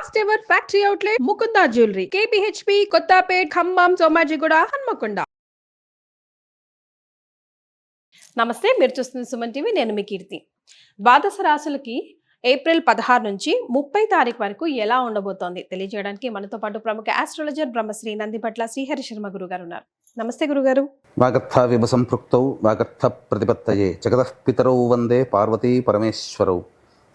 First ever factory outlet Mukunda jewellery KPHB Kothapet Khammam Somajiguda Hanamkonda నమస్తే మీరు చూస్తున్న Suman TV నేను మీ కీర్తి. ద్వాదశ రాశులకి ఏప్రిల్ పదహారు నుంచి ముప్పై తారీఖు వరకు ఎలా ఉండబోతోంది తెలియజేయడానికి మనతో పాటు ప్రముఖ ఆస్ట్రాలజర్ బ్రహ్మశ్రీ నందిపట్ల శ్రీహరి శర్మ గురువు గారు ఉన్నారు. నమస్తే గురుగారు. వాగర్థ విభ సంపృక్తౌ వాగర్థ ప్రతిపత్తయే జగతః పితరౌ వందే పార్వతీ పరమేశ్వరౌ.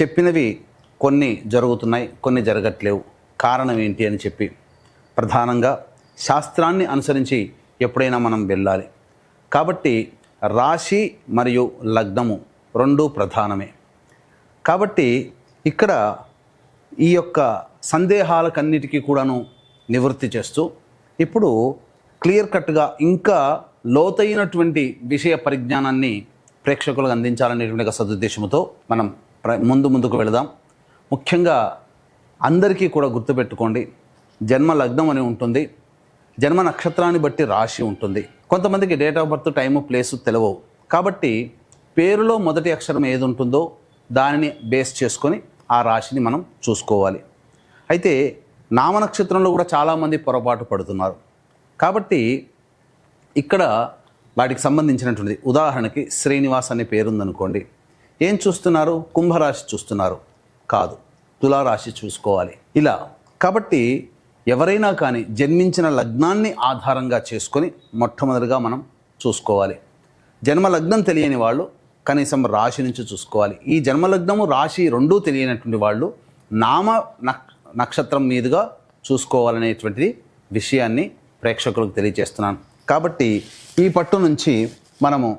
చెప్పినవి కొన్ని జరుగుతున్నాయి కొన్ని జరగట్లేవు. కారణం ఏంటి అని చెప్పి ప్రధానంగా శాస్త్రాన్ని అనుసరించి ఎప్పుడైనా మనం వెళ్ళాలి. కాబట్టి రాశి మరియు లగ్నము రెండు ప్రధానమే. కాబట్టి ఇక్కడ ఈ యొక్క సందేహాలకన్నిటికీ కూడాను నివృత్తి చేస్తూ ఇప్పుడు క్లియర్ కట్గా ఇంకా లోతైనటువంటి విషయ పరిజ్ఞానాన్ని ప్రేక్షకులకు అందించాలనేటువంటి ఒక సదుద్దేశంతో మనం ముందు ముందుకు వెళదాం. ముఖ్యంగా అందరికీ కూడా గుర్తుపెట్టుకోండి జన్మ లగ్నం అని ఉంటుంది జన్మ నక్షత్రాన్ని బట్టి రాశి ఉంటుంది. కొంతమందికి date of birth time place తెలవవు. కాబట్టి పేరులో మొదటి అక్షరం ఏది ఉంటుందో దానిని బేస్ చేసుకొని ఆ రాశిని మనం చూసుకోవాలి. అయితే నామ నక్షత్రంలో కూడా చాలామంది పొరపాటు పడుతున్నారు. కాబట్టి ఇక్కడ వాటికి సంబంధించినటువంటిది. ఉదాహరణకి శ్రీనివాస్ అనే పేరుందనుకోండి. ఏం చూస్తున్నారు? కుంభరాశి చూస్తున్నారు. కాదు. తులారాశి చూసుకోవాలి. ఇలా. కాబట్టి ఎవరైనా కానీ జన్మించిన లగ్నాన్ని ఆధారంగా చేసుకొని మొట్టమొదటిగా మనం చూసుకోవాలి. జన్మ లగ్నం తెలియని వాళ్ళు కనీసం రాశి నుంచి చూసుకోవాలి. ఈ జన్మలగ్నము రాశి రెండూ తెలియనటువంటి వాళ్ళు నామ నక్షత్రం మీదుగా చూసుకోవాలనేటువంటిది విషయాన్ని ప్రేక్షకులకు తెలియజేస్తున్నాను. కాబట్టి ఈ పట్టు నుంచి మనము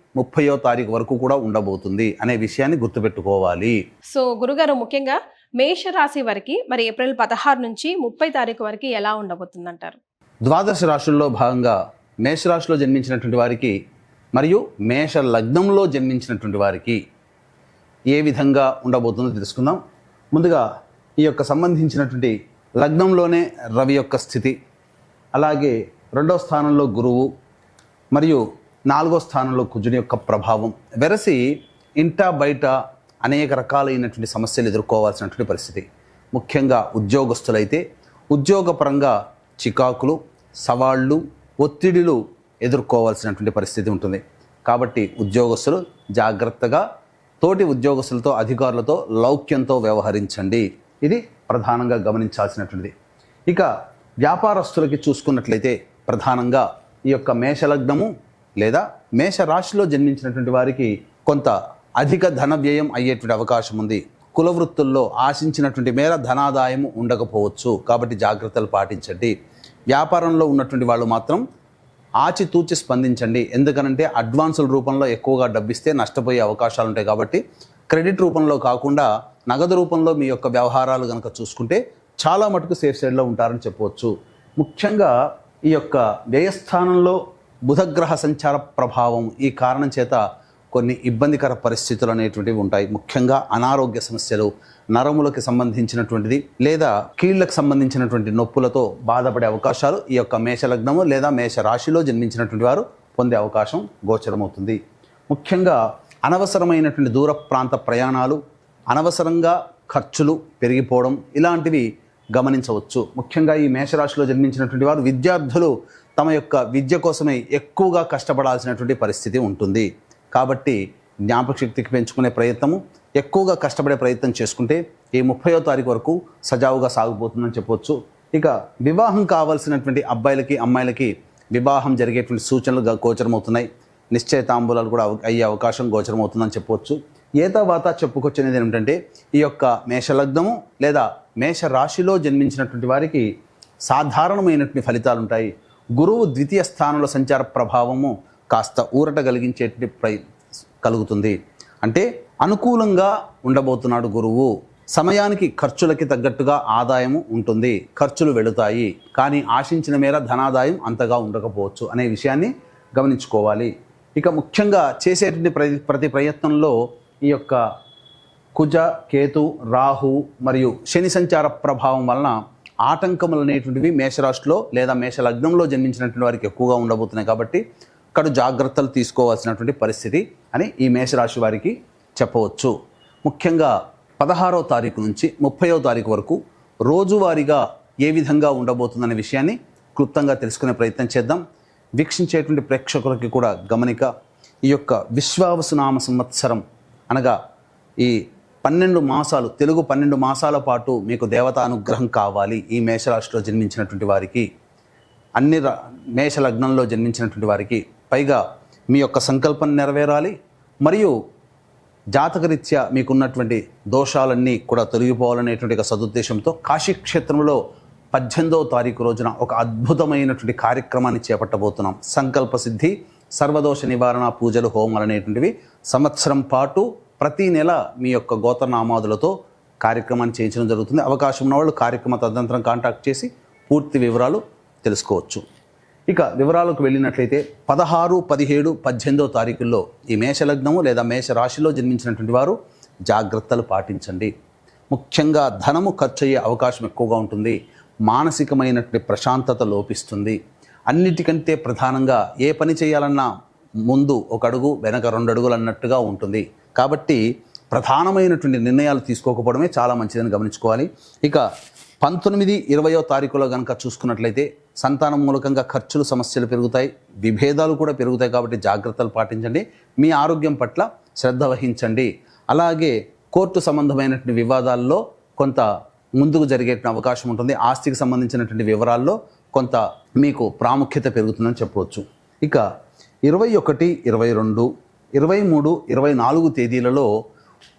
ముప్పయో తారీఖు వరకు కూడా ఉండబోతుంది అనే విషయాన్ని గుర్తుపెట్టుకోవాలి. సో గురుగారు ముఖ్యంగా మేష రాశి వరకు మరి ఏప్రిల్ పదహారు నుంచి ముప్పై తారీఖు వరకు ఎలా ఉండబోతుందంటారు? ద్వాదశ రాశుల్లో భాగంగా మేషరాశిలో జన్మించినటువంటి వారికి మరియు మేష లగ్నంలో జన్మించినటువంటి వారికి ఏ విధంగా ఉండబోతుందో తెలుసుకుందాం. ముందుగా ఈ యొక్క సంబంధించినటువంటి లగ్నంలోనే రవి యొక్క స్థితి అలాగే రెండో స్థానంలో గురువు మరియు నాలుగో స్థానంలో కుజుని యొక్క ప్రభావం వెరసి ఇంటా బయట అనేక రకాలైనటువంటి సమస్యలు ఎదుర్కోవాల్సినటువంటి పరిస్థితి. ముఖ్యంగా ఉద్యోగస్తులైతే ఉద్యోగపరంగా చికాకులు సవాళ్ళు ఒత్తిడిలు ఎదుర్కోవాల్సినటువంటి పరిస్థితి ఉంటుంది. కాబట్టి ఉద్యోగస్తులు జాగ్రత్తగా తోటి ఉద్యోగస్తులతో అధికారులతో లౌక్యంతో వ్యవహరించండి. ఇది ప్రధానంగా గమనించాల్సినటువంటిది. ఇక వ్యాపారస్తులకి చూసుకున్నట్లయితే ప్రధానంగా ఈ యొక్క మేషలగ్నము లేదా మేష రాశిలో జన్మించినటువంటి వారికి కొంత అధిక ధన వ్యయం అయ్యేటువంటి అవకాశం ఉంది. కులవృత్తుల్లో ఆశించినటువంటి మేర ధనాదాయము ఉండకపోవచ్చు. కాబట్టి జాగ్రత్తలు పాటించండి. వ్యాపారంలో ఉన్నటువంటి వాళ్ళు మాత్రం ఆచితూచి స్పందించండి. ఎందుకనంటే అడ్వాన్సుల రూపంలో ఎక్కువగా డబ్బిస్తే నష్టపోయే అవకాశాలు ఉంటాయి కాబట్టి క్రెడిట్ రూపంలో కాకుండా నగదు రూపంలో మీ యొక్క వ్యవహారాలు కనుక చూసుకుంటే చాలా మటుకు సేఫ్ సైడ్లో ఉంటారని చెప్పవచ్చు. ముఖ్యంగా ఈ యొక్క వ్యయస్థానంలో బుధగ్రహ సంచార ప్రభావం ఈ కారణం చేత కొన్ని ఇబ్బందికర పరిస్థితులు అనేటువంటివి ఉంటాయి. ముఖ్యంగా అనారోగ్య సమస్యలు నరములకు సంబంధించినటువంటిది లేదా కీళ్ళకు సంబంధించినటువంటి నొప్పులతో బాధపడే అవకాశాలు ఈ యొక్క మేషలగ్నము లేదా మేష రాశిలో జన్మించినటువంటి వారు పొందే అవకాశం గోచరమవుతుంది. ముఖ్యంగా అనవసరమైనటువంటి దూర ప్రాంత ప్రయాణాలు అనవసరంగా ఖర్చులు పెరిగిపోవడం ఇలాంటివి గమనించవచ్చు. ముఖ్యంగా ఈ మేషరాశిలో జన్మించినటువంటి వారు విద్యార్థులు తమ యొక్క విద్య కోసమే ఎక్కువగా కష్టపడాల్సినటువంటి పరిస్థితి ఉంటుంది. కాబట్టి జ్ఞాపక శక్తికి పెంచుకునే ప్రయత్నము ఎక్కువగా కష్టపడే ప్రయత్నం చేసుకుంటే ఈ ముప్పయో తారీఖు వరకు సజావుగా సాగిపోతుందని చెప్పవచ్చు ఇక వివాహం కావాల్సినటువంటి అబ్బాయిలకి అమ్మాయిలకి వివాహం జరిగేటువంటి సూచనలు గా- గోచరమవుతున్నాయి. నిశ్చయతాంబూలాలు కూడా అవ- అయ్యే అవకాశం గోచరమవుతుందని చెప్పవచ్చు ఏ చెప్పుకొచ్చినది ఏమిటంటే ఈ యొక్క మేషలగ్నము లేదా మేష రాశిలో జన్మించినటువంటి వారికి సాధారణమైనటువంటి ఫలితాలు ఉంటాయి గురువు ద్వితీయ స్థానంలో సంచార ప్రభావము కాస్త ఊరట కలిగించేటువంటి ప్రయ కలుగుతుంది. అంటే అనుకూలంగా ఉండబోతున్నాడు గురువు. సమయానికి ఖర్చులకి తగ్గట్టుగా ఆదాయము ఉంటుంది. ఖర్చులు వెళుతాయి. కానీ ఆశించిన మేర ధనాదాయం అంతగా ఉండకపోవచ్చు అనే విషయాన్ని గమనించుకోవాలి. ఇక ముఖ్యంగా చేసేటువంటి ప్రతి ప్రతి ప్రయత్నంలో ఈ యొక్క కుజ కేతు రాహు మరియు శని సంచార ప్రభావం వలన ఆటంకములు అనేటువంటివి మేషరాశిలో లేదా మేష లగ్నంలో జన్మించినటువంటి వారికి ఎక్కువగా ఉండబోతున్నాయి కాబట్టి కడు జాగ్రత్తలు తీసుకోవాల్సినటువంటి పరిస్థితి అని ఈ మేషరాశి వారికి చెప్పవచ్చు. ముఖ్యంగా పదహారో తారీఖు నుంచి ముప్పయో తారీఖు వరకు రోజువారీగా ఏ విధంగా ఉండబోతుందనే విషయాన్ని క్లుప్తంగా తెలుసుకునే ప్రయత్నం చేద్దాం. వీక్షించేటువంటి ప్రేక్షకులకి కూడా గమనిక ఈ యొక్క విశ్వావసునామ సంవత్సరం అనగా ఈ పన్నెండు మాసాలు తెలుగు పన్నెండు మాసాల పాటు మీకు దేవతా అనుగ్రహం కావాలి. ఈ మేషరాశిలో జన్మించినటువంటి వారికి అన్ని ర- మేష లగ్నంలో జన్మించినటువంటి వారికి పైగా మీ యొక్క సంకల్పం నెరవేరాలి. మరియు జాతకరీత్యా మీకున్నటువంటి దోషాలన్నీ కూడా తొలగిపోవాలనేటువంటి ఒక సదుద్దేశంతో కాశీ క్షేత్రంలో పద్దెనిమిదవ తారీఖు రోజున ఒక అద్భుతమైనటువంటి కార్యక్రమాన్ని చేపట్టబోతున్నాం. సంకల్ప సిద్ధి సర్వదోష నివారణ పూజలు హోమాలు అనేటువంటివి సంవత్సరం పాటు ప్రతి నెల మీ యొక్క గోతనామాదులతో కార్యక్రమాన్ని చేయించడం జరుగుతుంది. అవకాశం ఉన్న వాళ్ళు కార్యక్రమ తదనంతరం కాంటాక్ట్ చేసి పూర్తి వివరాలు తెలుసుకోవచ్చు. ఇక వివరాలకు వెళ్ళినట్లయితే పదహారు పదిహేడు పద్దెనిమిదో తారీఖుల్లో ఈ మేషలగ్నము లేదా మేష రాశిలో జన్మించినటువంటి వారు జాగ్రత్తలు పాటించండి. ముఖ్యంగా ధనము ఖర్చు అయ్యే అవకాశం ఎక్కువగా ఉంటుంది. మానసికమైనటువంటి ప్రశాంతత లోపిస్తుంది. అన్నిటికంటే ప్రధానంగా ఏ పని చేయాలన్నా ముందు ఒక అడుగు వెనక రెండు అడుగులు అన్నట్టుగా ఉంటుంది. కాబట్టి ప్రధానమైనటువంటి నిర్ణయాలు తీసుకోకపోవడమే చాలా మంచిదని గమనించుకోవాలి. ఇక పంతొమ్మిది ఇరవయో తారీఖులో కనుక చూసుకున్నట్లయితే సంతానం మూలకంగా ఖర్చులు సమస్యలు పెరుగుతాయి విభేదాలు కూడా పెరుగుతాయి కాబట్టి జాగ్రత్తలు పాటించండి. మీ ఆరోగ్యం పట్ల శ్రద్ధ వహించండి. అలాగే కోర్టు సంబంధమైనటువంటి వివాదాల్లో కొంత ముందుకు జరిగే అవకాశం ఉంటుంది. ఆస్తికి సంబంధించినటువంటి వివరాల్లో కొంత మీకు ప్రాముఖ్యత పెరుగుతుందని చెప్పవచ్చు. ఇక ఇరవై ఒకటి ఇరవై రెండు ఇరవై మూడు ఇరవై నాలుగు తేదీలలో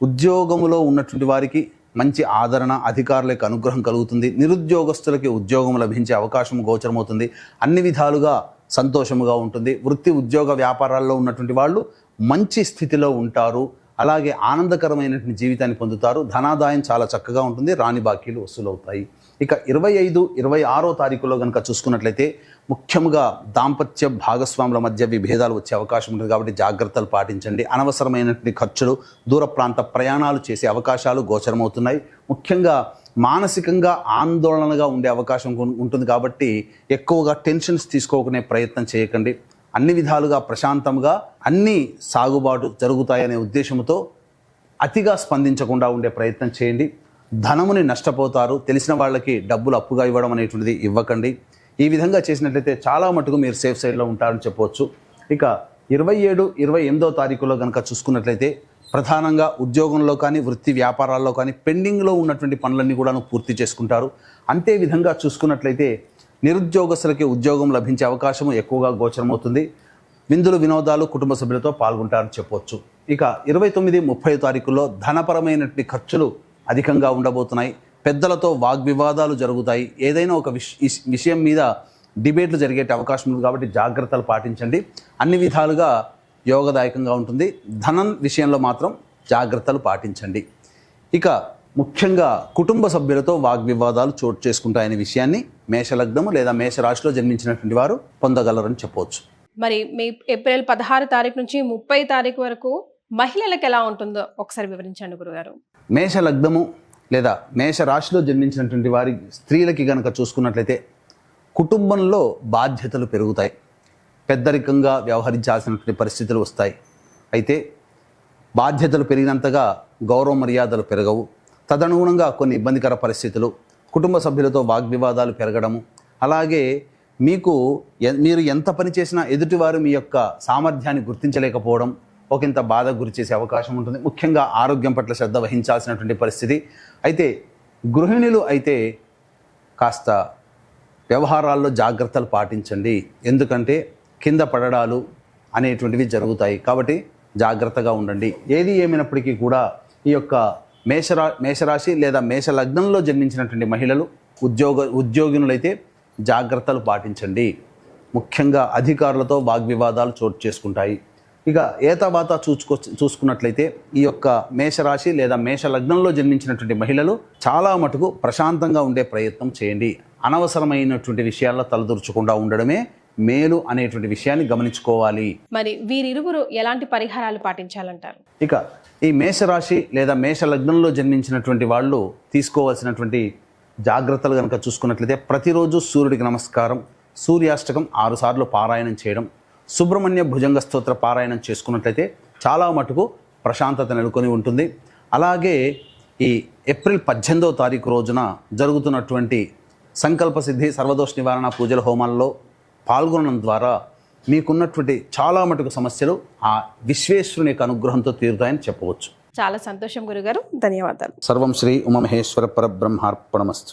ఉద్యోగములో ఉన్నటువంటి వారికి మంచి ఆదరణ అధికారులకు అనుగ్రహం కలుగుతుంది. నిరుద్యోగస్తులకి ఉద్యోగం లభించే అవకాశం గోచరమవుతుంది. అన్ని విధాలుగా సంతోషముగా ఉంటుంది. వృత్తి ఉద్యోగ వ్యాపారాల్లో ఉన్నటువంటి వాళ్ళు మంచి స్థితిలో ఉంటారు. అలాగే ఆనందకరమైనటువంటి జీవితాన్ని పొందుతారు. ధనాదాయం చాలా చక్కగా ఉంటుంది. రాణి బాకీలు వసూలవుతాయి. ఇక ఇరవై ఐదు ఇరవై ఆరో తారీఖులో కనుక చూసుకున్నట్లయితే ముఖ్యంగా దాంపత్య భాగస్వాముల మధ్య విభేదాలు వచ్చే అవకాశం ఉంటుంది కాబట్టి జాగ్రత్తలు పాటించండి. అనవసరమైనటువంటి ఖర్చులు దూర ప్రాంత ప్రయాణాలు చేసే అవకాశాలు గోచరమవుతున్నాయి. ముఖ్యంగా మానసికంగా ఆందోళనగా ఉండే అవకాశం ఉంటుంది కాబట్టి ఎక్కువగా టెన్షన్స్ తీసుకోకునే ప్రయత్నం చేయకండి. అన్ని విధాలుగా ప్రశాంతంగా అన్ని సాగుబాటు జరుగుతాయనే ఉద్దేశంతో అతిగా స్పందించకుండా ఉండే ప్రయత్నం చేయండి. ధనముని నష్టపోతారు. తెలిసిన వాళ్ళకి డబ్బులు అప్పుగా ఇవ్వడం అనేటువంటిది ఇవ్వకండి. ఈ విధంగా చేసినట్లయితే చాలా మటుకు మీరు సేఫ్ సైడ్లో ఉంటారని చెప్పవచ్చు. ఇక ఇరవై ఏడు ఇరవై ఎనిమిదో తారీఖులో కనుక చూసుకున్నట్లయితే ప్రధానంగా ఉద్యోగంలో కానీ వృత్తి వ్యాపారాల్లో కానీ పెండింగ్లో ఉన్నటువంటి పనులన్నీ కూడా పూర్తి చేసుకుంటారు. అంతే విధంగా చూసుకున్నట్లయితే నిరుద్యోగస్తులకి ఉద్యోగం లభించే అవకాశం ఎక్కువగా గోచరమవుతుంది. విందులు వినోదాలు కుటుంబ సభ్యులతో పాల్గొంటారని చెప్పవచ్చు. ఇక ఇరవై తొమ్మిది ముప్పై తారీఖుల్లో ధనపరమైనటువంటి ఖర్చులు అధికంగా ఉండబోతున్నాయి. పెద్దలతో వాగ్వివాదాలు జరుగుతాయి. ఏదైనా ఒక విషయం మీద డిబేట్లు జరిగే అవకాశం ఉంది కాబట్టి జాగ్రత్తలు పాటించండి. అన్ని విధాలుగా యోగదాయకంగా ఉంటుంది. ధనం విషయంలో మాత్రం జాగ్రత్తలు పాటించండి. ఇక ముఖ్యంగా కుటుంబ సభ్యులతో వాగ్వివాదాలు చోటు చేసుకుంటాయనే విషయాన్ని మేషలగ్నము లేదా మేషరాశిలో జన్మించినటువంటి వారు పొందగలరని చెప్పవచ్చు మరి మీ ఏప్రిల్ పదహారు తారీఖు నుంచి ముప్పై తారీఖు వరకు మహిళలకు ఎలా ఉంటుందో ఒకసారి వివరించండి గురుగారు. మేష లగ్నము లేదా మేష రాశిలో జన్మించినటువంటి వారి స్త్రీలకి గనక చూసుకున్నట్లయితే కుటుంబంలో బాధ్యతలు పెరుగుతాయి. పెద్దరికంగా వ్యవహరించాల్సినటువంటి పరిస్థితులు వస్తాయి. అయితే బాధ్యతలు పెరిగినంతగా గౌరవ మర్యాదలు పెరగవు. తదనుగుణంగా కొన్ని ఇబ్బందికర పరిస్థితులు కుటుంబ సభ్యులతో వాగ్వివాదాలు పెరగడము అలాగే మీకు మీరు ఎంత పని చేసినా ఎదుటివారు మీ యొక్క సామర్థ్యాన్ని గుర్తించలేకపోవడం ఒకంత బాధకు గురి చేసే అవకాశం ఉంటుంది. ముఖ్యంగా ఆరోగ్యం పట్ల శ్రద్ధ వహించాల్సినటువంటి పరిస్థితి. అయితే గృహిణులు అయితే కాస్త వ్యవహారాల్లో జాగ్రత్తలు పాటించండి. ఎందుకంటే కింద పడడాలు అనేటువంటివి జరుగుతాయి. కాబట్టి జాగ్రత్తగా ఉండండి. ఏది ఏమైనప్పటికీ కూడా ఈ యొక్క మేషరా మేషరాశి లేదా మేష లగ్నంలో జన్మించినటువంటి మహిళలు ఉద్యోగ ఉద్యోగినులైతే జాగ్రత్తలు పాటించండి. ముఖ్యంగా అధికారులతో వాగ్వివాదాలు చోటు చేసుకుంటాయి. ఇక ఏతావాత చూసుకో చూసుకున్నట్లయితే ఈ యొక్క మేషరాశి లేదా మేష లగ్నంలో జన్మించినటువంటి మహిళలు చాలా మటుకు ప్రశాంతంగా ఉండే ప్రయత్నం చేయండి. అనవసరమైనటువంటి విషయాల్లో తలదూర్చకుండా ఉండడమే మేలు అనేటువంటి విషయాన్ని గమనించుకోవాలి. మరి వీరిరువురు ఎలాంటి పరిహారాలు పాటించాలంటారు? ఇక ఈ మేషరాశి లేదా మేష లగ్నంలో జన్మించినటువంటి వాళ్ళు తీసుకోవాల్సినటువంటి జాగ్రత్తలు కనుక చూసుకున్నట్లయితే ప్రతిరోజు సూర్యుడికి నమస్కారం సూర్యాష్టకం ఆరు సార్లు పారాయణం చేయడం సుబ్రహ్మణ్య భుజంగ స్తోత్ర పారాయణం చేసుకున్నట్లయితే చాలా మటుకు ప్రశాంతత నెలకొని ఉంటుంది. అలాగే ఈ ఏప్రిల్ పద్దెనిమిదో తారీఖు రోజున జరుగుతున్నటువంటి సంకల్ప సిద్ధి సర్వదోష నివారణ పూజల హోమాల్లో పాల్గొనడం ద్వారా మీకున్నటువంటి చాలా మటుకు సమస్యలు ఆ విశ్వేశ్వరుని యొక్క అనుగ్రహంతో తీరుతాయని చెప్పవచ్చు. చాలా సంతోషం గురుగారు. ధన్యవాదాలు. సర్వం శ్రీ ఉమమహేశ్వర పరబ్రహ్మార్పణమస్తు.